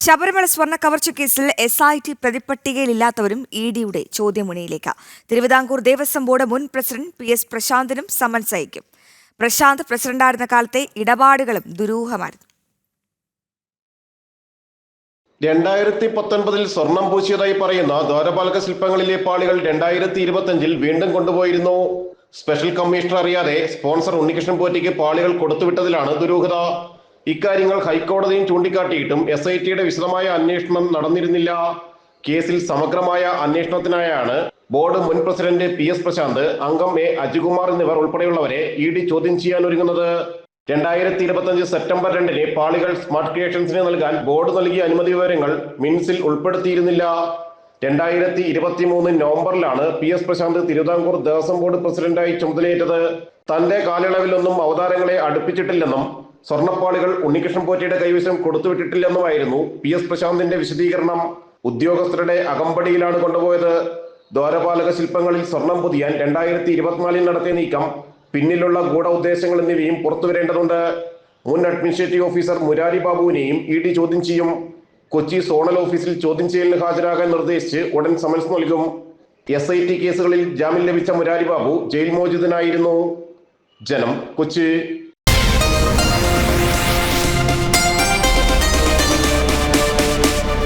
ശബരിമല സ്വർണ കവർച്ച കേസിൽ എസ് ഐ ടി പ്രതിപട്ടികയിലില്ലാത്തവരും ഇ ഡിയുടെ ചോദ്യമുനയിലേക്ക്. തിരുവിതാംകൂർ ദേവസ്വം ബോർഡ് മുൻ പ്രസിഡന്റ് പി എസ് പ്രശാന്തിനും സമൻസ് അയക്കും പ്രശാന്ത് പ്രസിഡന്റായിരുന്ന കാലത്തെ ഇടപാടുകളും ദുരൂഹമായിരുന്നു. രണ്ടായിരത്തി പത്തൊൻപതിൽ സ്വർണം പൂശിയതായി പറയുന്ന ദ്വാരപാലക ശില്പങ്ങളിലെ പാളികൾ രണ്ടായിരത്തി ഇരുപത്തിയഞ്ചിൽ വീണ്ടും കൊണ്ടുപോയിരുന്നു. സ്പെഷ്യൽ കമ്മീഷണർ അറിയാതെ സ്പോൺസർ ഉണ്ണികൃഷ്ണൻ പോറ്റിക്ക് പാളികൾ കൊടുത്തുവിട്ടതിലാണ് ദുരൂഹത. ഇക്കാര്യങ്ങൾ ഹൈക്കോടതിയും ചൂണ്ടിക്കാട്ടിയിട്ടും എസ് ഐ ടിയുടെ വിശദമായ അന്വേഷണം നടന്നിരുന്നില്ല. കേസിൽ സമഗ്രമായ അന്വേഷണത്തിനായാണ് ബോർഡ് മുൻ പ്രസിഡന്റ് പി എസ് പ്രശാന്ത് അംഗം എ അജികുമാർ എന്നിവർ ഉൾപ്പെടെയുള്ളവരെ ഇ ഡി ചോദ്യം ചെയ്യാൻ ഒരുങ്ങുന്നത്. രണ്ടായിരത്തി ഇരുപത്തഞ്ച് സെപ്റ്റംബർ രണ്ടിന് പാളികൾ സ്മാർട്ട് ക്രിയേഷൻസിന് നൽകാൻ ബോർഡ് നൽകിയ അനുമതി വിവരങ്ങൾ മിൻസിൽ ഉൾപ്പെടുത്തിയിരുന്നില്ല. രണ്ടായിരത്തി ഇരുപത്തി മൂന്ന് നവംബറിലാണ് P S Prashanth Thiruvithamkoor Devaswom board പ്രസിഡന്റായി ചുമതലയേറ്റത്. തന്റെ കാലയളവിലൊന്നും അവതാരങ്ങളെ അടുപ്പിച്ചിട്ടില്ലെന്നും സ്വർണപ്പാളികൾ ഉണ്ണികൃഷ്ണൻ പോറ്റിയുടെ കൈവശം കൊടുത്തുവിട്ടിട്ടില്ലെന്നുമായിരുന്നു പി എസ് പ്രശാന്തിന്റെ വിശദീകരണം. ഉദ്യോഗസ്ഥരുടെ അകമ്പടിയിലാണ് കൊണ്ടുപോയത്. ദ്വാരപാലക ശില്പങ്ങളിൽ സ്വർണം പുതിയാൻ രണ്ടായിരത്തി ഇരുപത്തിനാലിൽ നടത്തിയ നീക്കം പിന്നിലുള്ള ഗൂഢ ഉദ്ദേശങ്ങൾ എന്നിവയും പുറത്തുവരേണ്ടതുണ്ട്. മുൻ അഡ്മിനിസ്ട്രേറ്റീവ് ഓഫീസർ മുരാരി ബാബുവിനെയും ഇ ഡി ചോദ്യം ചെയ്യും. കൊച്ചി സോണൽ ഓഫീസിൽ ചോദ്യം ചെയ്യലിന് ഹാജരാകാൻ നിർദ്ദേശിച്ച് ഉടൻ സമൻസ് നൽകും. എസ് ഐ ടി കേസുകളിൽ ജാമ്യം ലഭിച്ച മുരാരി ബാബു ജയിൽ മോചിതനായിരുന്നു. ജനം കൊച്ചി.